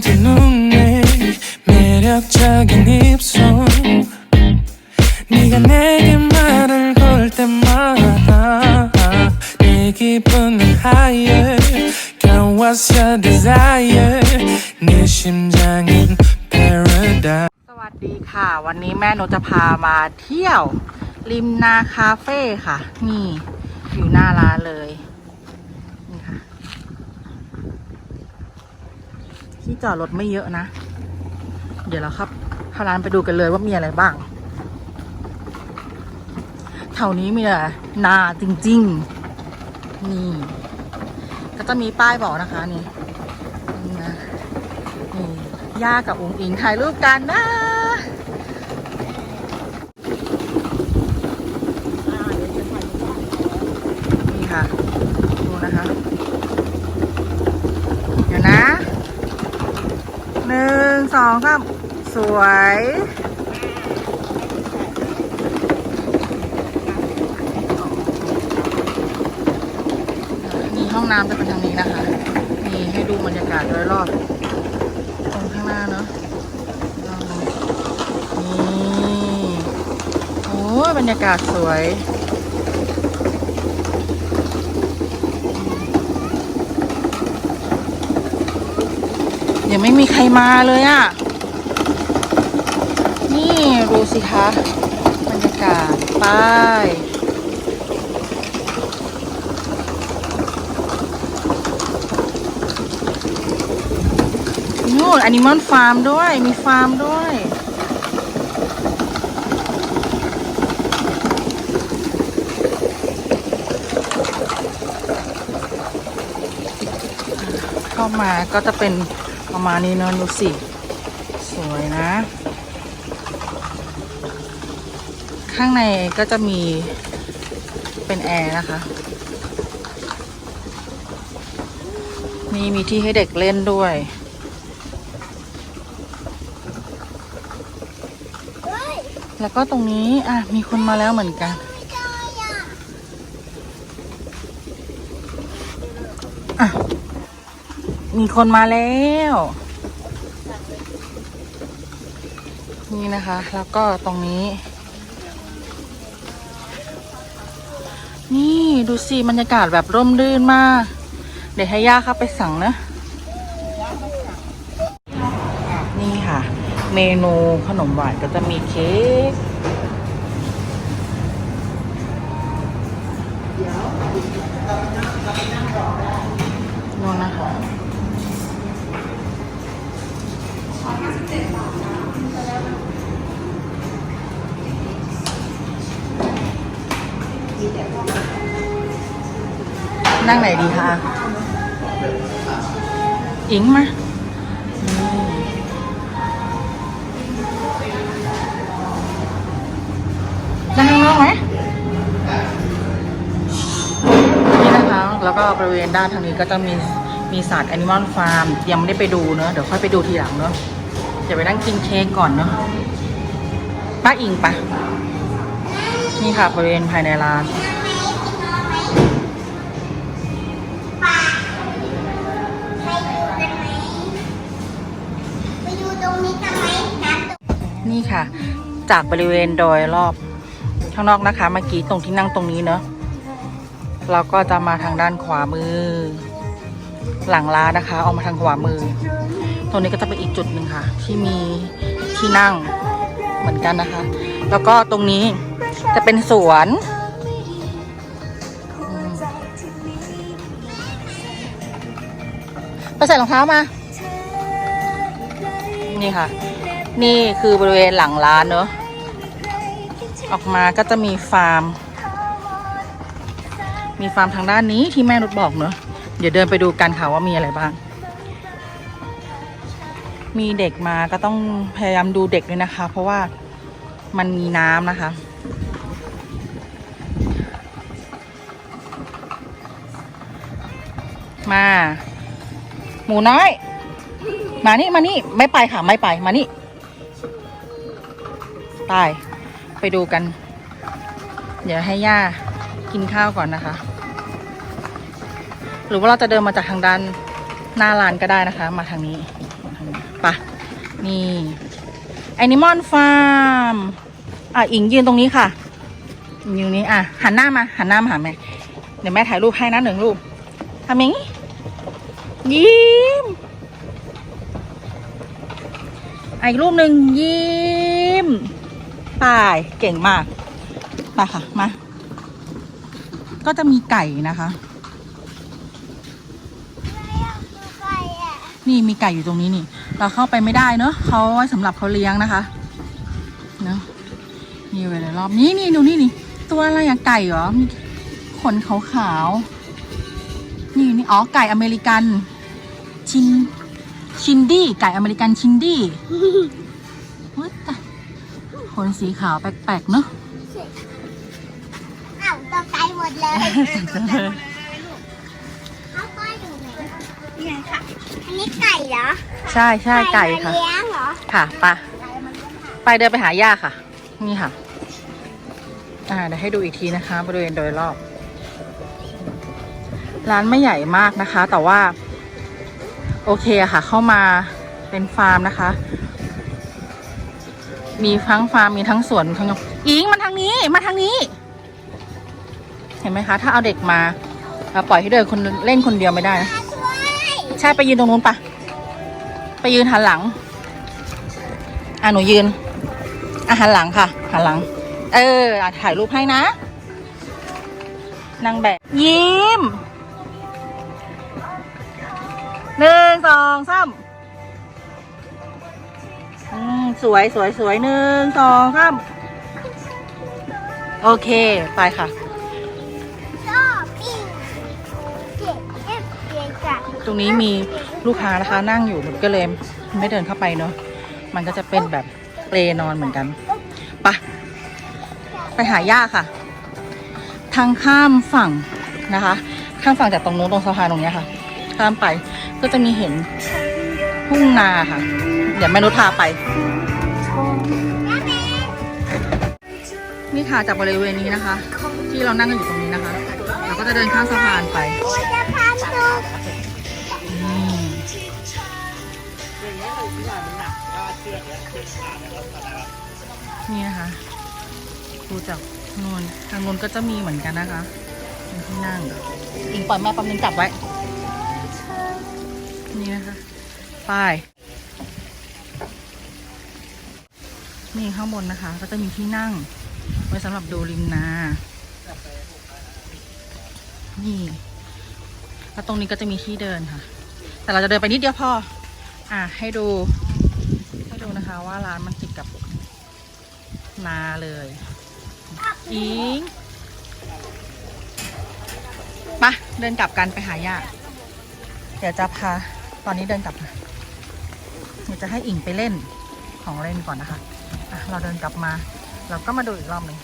두 눈에 매력적인 입술 네가 내게 말을 걸 때마다 내 기분은 higher Girl what's your desire 네 심장은 paradise สวัสดีค่ะ วันนี้แม่หนูจะพามาเที่ยว ริมนาคาเฟ่ค่ะ นี่ อยู่หน้าร้านเลย ที่จอดรถไม่เยอะนะ เดี๋ยวเราครับพาร้านไปดูกันเลยว่ามีอะไรบ้างแถวนี้มีแต่นาจริงๆ นี่ ก็จะมีป้ายบอกนะคะนี่นี่นะนี่ย่ากับอุ๋งอิงถ่ายรูปกันนะนี่ค่ะ ดูนะคะ เดี๋ยวนะ หนึ่ง สองสามสวย นี่ห้องน้ำจะเป็นทางนี้นะคะ นี่ให้ดูบรรยากาศโดยรอบตรงข้างหน้าเนอะนี่ โอ้บรรยากาศสวย ยังไม่มีใครมาเลยอะ่ะ นี่ดูสิคะบรรยากาศป้ายนู่นแอนิมอลฟาร์มด้วย มีฟาร์มด้วยเข้ามาก็จะเป็น ประมาณนี้เนอะดูสิ สวยนะ ข้างในก็จะมีเป็นแอร์นะคะ นี่มีที่ให้เด็กเล่นด้วย แล้วก็ตรงนี้ อะ มีคนมาแล้วเหมือนกัน อะ มีคนมาแล้ว นี่นะคะ แล้วก็ตรงนี้ นี่ดูสิบรรยากาศแบบร่มรื่นมาก เดี๋ยวให้ย่าเข้าไปสั่งนะ นี่ค่ะ เมนูขนมหวานก็จะมีเค้กนู่นนะคะ นั่งไหนดีคะ อิงมานั่งข้างนอกไหมนี่นะคะ แล้วก็บริเวณด้านทางนี้ก็จะมีมีสัตว์แอนิมอลฟาร์มยังไม่ได้ไปดูเนอะเดี๋ยวค่อยไปดูทีหลังเนอะ เดี๋ยวไปนั่งกินเค้กก่อนเนอะป้าอิงปะนี่ค่ะบริเวณภายในร้านไปดูตรงนี้กันไหมนะนี่ค่ะ จากบริเวณโดยรอบข้างนอกนะคะ เมื่อกี้ตรงที่นั่งตรงนี้เนอะเราก็จะมาทางด้านขวามือ หลังร้านนะคะ ออกมาทางขวามือ ตรงนี้ก็จะเป็นอีกจุดหนึ่งค่ะ ที่มีที่นั่งเหมือนกันนะคะ แล้วก็ตรงนี้จะเป็นสวน ไปใส่รองเท้ามา นี่ค่ะ นี่คือบริเวณหลังร้านเนอะออกมาก็จะมีฟาร์ม มีฟาร์มทางด้านนี้ที่แม่นุชบอกเนอะเดี๋ยวเดินไปดูกันค่ะว่ามีอะไรบ้าง มีเด็กมาก็ต้องพยายามดูเด็กด้วยนะคะ เพราะว่ามันมีน้ำนะคะ มา หมูน้อย มานี่มานี่ไม่ไปค่ะ ไม่ไปมานี่ไปไปดูกัน เดี๋ยวให้ย่ากินข้าวก่อนนะคะ หรือว่าเราจะเดินมาจากทางด้านหน้าร้านก็ได้นะคะ มาทางนี้ มาทางนี้ไปะนี่ Animal Farm อะอิงยืนตรงนี้ค่ะอยืนนี้อะหันหน้ามาหันหน้ามาหาแม่เดี๋ยวแม่ถ่ายรูปให้นะหนึ่งรูปทำอย่างนี้ยิ้มอีกรูปหนึ่งยิ้มไป่ายเก่งมากไปค่ะมาก็จะมีไก่นะคะ นี่มีไก่อยู่ตรงนี้นี่ เราเข้าไปไม่ได้เนอะเขาไว้สำหรับเขาเลี้ยงนะคะเนอะนี่เวลารอบนี้นี่ดูนี่นี่ตัวอะไรอะไก่เหรอมีขนขาวๆนี่นี่อ๋อไก่อเมริกัน ชินชินดี้ไก่อเมริกันชินดี้เฮ้ยแต่ขนสีขาวแปลกๆเนอะอ้าวตัวไกลหมดเลย ไงค่ะอันนี้ไก่เหรอใช่ใช่ไก่ค่ะ มาเลี้ยงเหรอค่ะไปะไก่มันเลี้ยงค่ะไปเดินไปหาย่าค่ะ นี่ค่ะ อ่าเดี๋ยวให้ดูอีกทีนะคะบริเวณโดยรอบ ร้านไม่ใหญ่มากนะคะ แต่ว่า โอเคอะค่ะ เข้ามาเป็นฟาร์มนะคะ มีทั้งฟาร์มมีทั้งสวนทั้งอิงมาทางนี้มาทางนี้ เห็นไหมคะ ถ้าเอาเด็กมาเราปล่อยให้เดินคนเล่นคนเดียวไม่ได้นะมาช่วย ใช่ไปยืนตรงนู้นปะไปยืนหันหลัง อะหนูยืนอะหันหลังค่ะหันหลัง เอออะถ่ายรูปให้นะนางแบบยิ้มหนึ่งสองสามอืมสวยสวยสวยหนึ่งสองสามโอเค ไปค่ะ ตรงนี้มีลูกค้านะคะนั่งอยู่มันก็เลยไม่เดินเข้าไปเนาะมันก็จะเป็นแบบเปลนอนเหมือนกันไปะไปหาย่าค่ะ ทางข้ามฝั่งนะคะ ข้ามฝั่งจากตรงนู้นตรงสะพานตรงนี้ค่ะ ข้ามไปก็จะมีเห็นทุ่งนาค่ะ เดี๋ยวแม่นุชพาไป นี่ค่ะจากบริเวณนี้นะคะ ที่เรานั่งกันอยู่ตรงนี้นะคะ เราก็จะเดินข้ามสะพานไป นี่นะคะดูจากนูนทางนูนก็จะมีเหมือนกันนะคะเป็นที่นั่งอิงปล่อยแม่ปั๊มนึงจับไว้ นี่นะคะไป้ายนี่ข้างบนนะคะ ก็จะมีที่นั่ง ไว้สำหรับดูริมนา นี่ แล้วตรงนี้ก็จะมีที่เดินค่ะ แต่เราจะเดินไปนิดเดียวพอ อะให้ดู ว่าร้านมันติดกับนาเลยอิงไปะเดินกลับกันไปหาย่าเดี๋ยวจะพา ตอนนี้เดินกลับมาเดี๋ยวจะให้อิงไปเล่นของเล่นก่อนนะคะอะเราเดินกลับมา เราก็มาดูอีกรอบหนึ่ง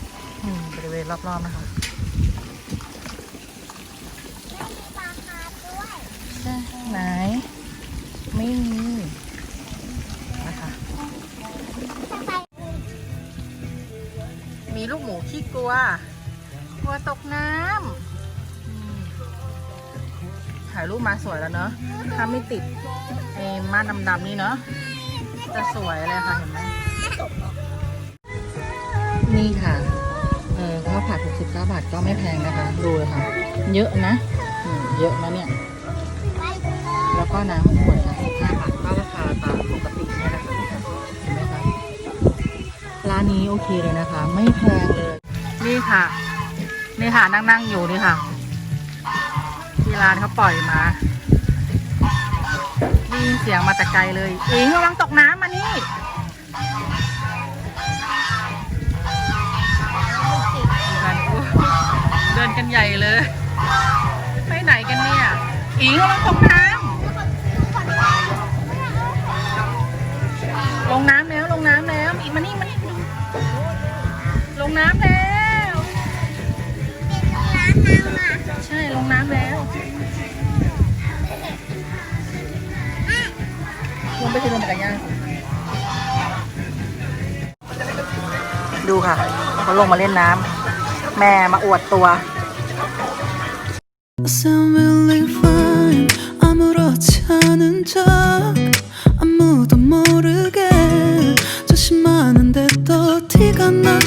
อืมบริเวณรอบๆนะคะปลาคาร์ฟด้วยไหน ไม่มี กลัวกลัวตกน้ำถ่ายรูปมาสวยแล้วเนอะถ้าไม่ติดไอ้ม่านดำๆนี่เนอะจะสวยเลยค่ะเห็นไหม นี่ค่ะ เออข้าวผัด69 บาทก็ไม่แพงนะคะ ดูเลยค่ะ เยอะนะอืมเยอะนะเนี่ย แล้วก็น้ำขวดละ15บาทก็ราคาตามปกติเนี่ยนะคะเห็นไหมคะ ร้านนี้โอเคเลยนะคะ ไม่แพงเลย นี่ค่ะ นี่ค่ะนั่งนั่งๆอยู่นี่ค่ะ ที่ร้านเขาปล่อยมาได้ยินเสียงมาแต่ไกลเลยอิงระวังตกน้ำมานี่เดินกันใหญ่เลย ไปไหนกันเนี่ยอิงระวังตกน้ำลงน้ำแล้วลงน้ำแล้วอีกมานี่มานี่ลงน้ำแล้ว ช่ลงน้ำแล้วลงไปที่เดินจักรยานดูค่ะเขาลงมาเล่นน้ำแม่มาอวดตัว sound really fine 아무렇지 않아 적 아무도 모르게 조심하는데 또 티가 났나